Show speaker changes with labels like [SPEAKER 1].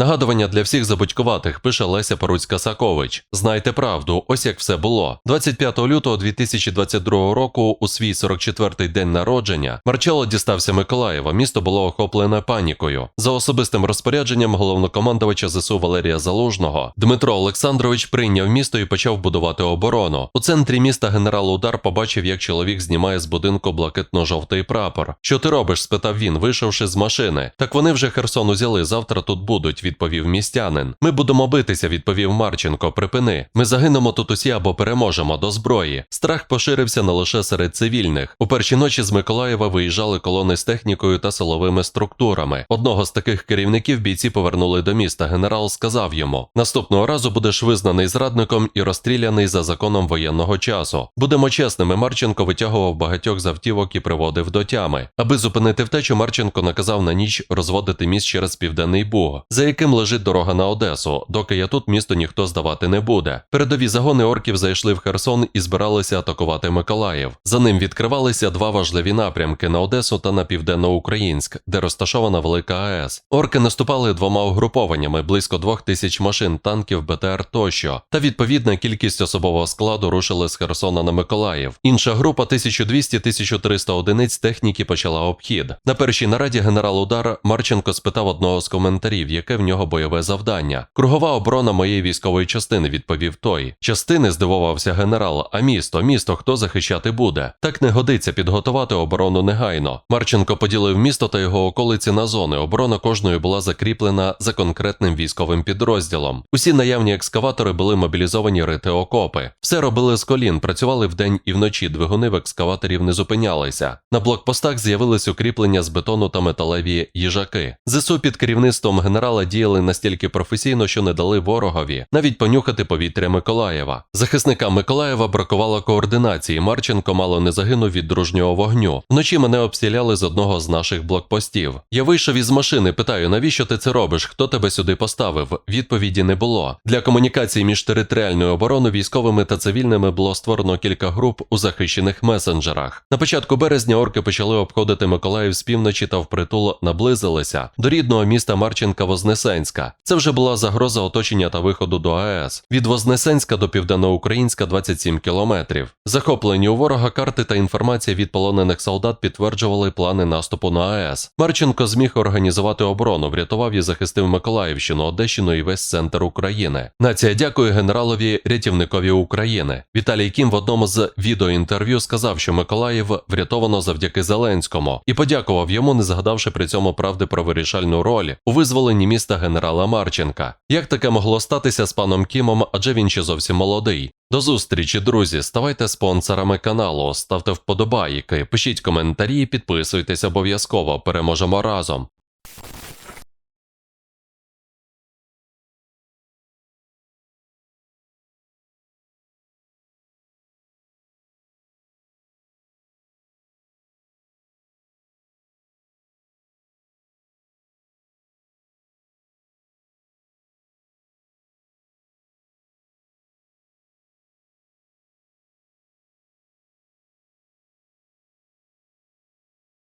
[SPEAKER 1] Нагадування для всіх забудькуватих пише Леся Поруцька Сакович. Знайте правду, ось як все було. 25 лютого 2022 року, у свій 44-й день народження, Марчело дістався Миколаєва. Місто було охоплене панікою. За особистим розпорядженням головнокомандувача ЗСУ Валерія Залужного, Дмитро Олександрович прийняв місто і почав будувати оборону. У центрі міста генерал Удар побачив, як чоловік знімає з будинку блакитно-жовтий прапор. Що ти робиш? спитав він, вийшовши з машини. Так вони вже Херсон узяли. Завтра тут будуть, відповів містянин. Ми будемо битися, відповів Марченко. Припини. Ми загинемо тут усі або переможемо до зброї. Страх поширився не лише серед цивільних. У перші ночі з Миколаєва виїжджали колони з технікою та силовими структурами. Одного з таких керівників бійці повернули до міста. Генерал сказав йому: наступного разу будеш визнаний зрадником і розстріляний за законом воєнного часу. Будемо чесними. Марченко витягував багатьох з автівок і приводив до тями. Аби зупинити втечу, Марченко наказав на ніч розводити міст через південний Буг, за яким лежить дорога на Одесу. Доки я тут місто ніхто здавати не буде. Передові загони орків зайшли в Херсон і збиралися атакувати Миколаїв. За ним відкривалися два важливі напрямки на Одесу та на південноукраїнськ, де розташована велика АЕС. Орки наступали двома угрупованнями, близько двох тисяч машин, танків, БТР тощо. Та відповідна кількість особового складу рушили з Херсона на Миколаїв. Інша група 1200-1300 одиниць техніки почала обхід. На першій нараді генерал Удар Марченко спитав одного з коментарів, яке в нього бойове завдання. Кругова оборона моєї військової частини, відповів той. Частини здивувався генерал. А місто, місто хто захищати буде? Так не годиться підготувати оборону негайно. Марченко поділив місто та його околиці на зони. Оборона кожної була закріплена за конкретним військовим підрозділом. Усі наявні екскаватори були мобілізовані рити окопи. Все робили з колін, працювали вдень і вночі. Двигуни в екскаваторів не зупинялися. На блокпостах з'явились укріплення з бетону та металеві їжаки. ЗСУ під керівництвом генерала діяли настільки професійно, що не дали ворогові навіть понюхати повітря Миколаєва. Захисникам Миколаєва бракувало координації. Марченко мало не загинув від дружнього вогню. Вночі мене обстріляли з одного з наших блокпостів. Я вийшов із машини, питаю, навіщо ти це робиш? Хто тебе сюди поставив? Відповіді не було. Для комунікації між територіальною обороною, військовими та цивільними було створено кілька груп у захищених месенджерах. На початку березня орки почали обходити Миколаїв з півночі та впритул наблизилися до рідного міста Марченка Вознесенська. Це вже була загроза оточення та виходу до АЕС. Від Вознесенська до Південноукраїнська 27 кілометрів. Захоплені у ворога карти та інформація від полонених солдат підтверджували плани наступу на АЕС. Марченко зміг організувати оборону, врятував і захистив Миколаївщину, Одещину і весь центр України. Нація дякує генералові рятівникові України. Віталій Кім в одному з відеоінтерв'ю сказав, що Миколаїв врятовано завдяки Зеленському, і подякував йому, не згадавши при цьому правди про вирішальну роль у визволенні міста генерала Марченка. Як таке могло статися з паном Кімом, адже він ще зовсім молодий. До зустрічі, друзі. Ставайте спонсорами каналу, ставте вподобайки, пишіть коментарі, підписуйтесь обов'язково. Переможемо разом.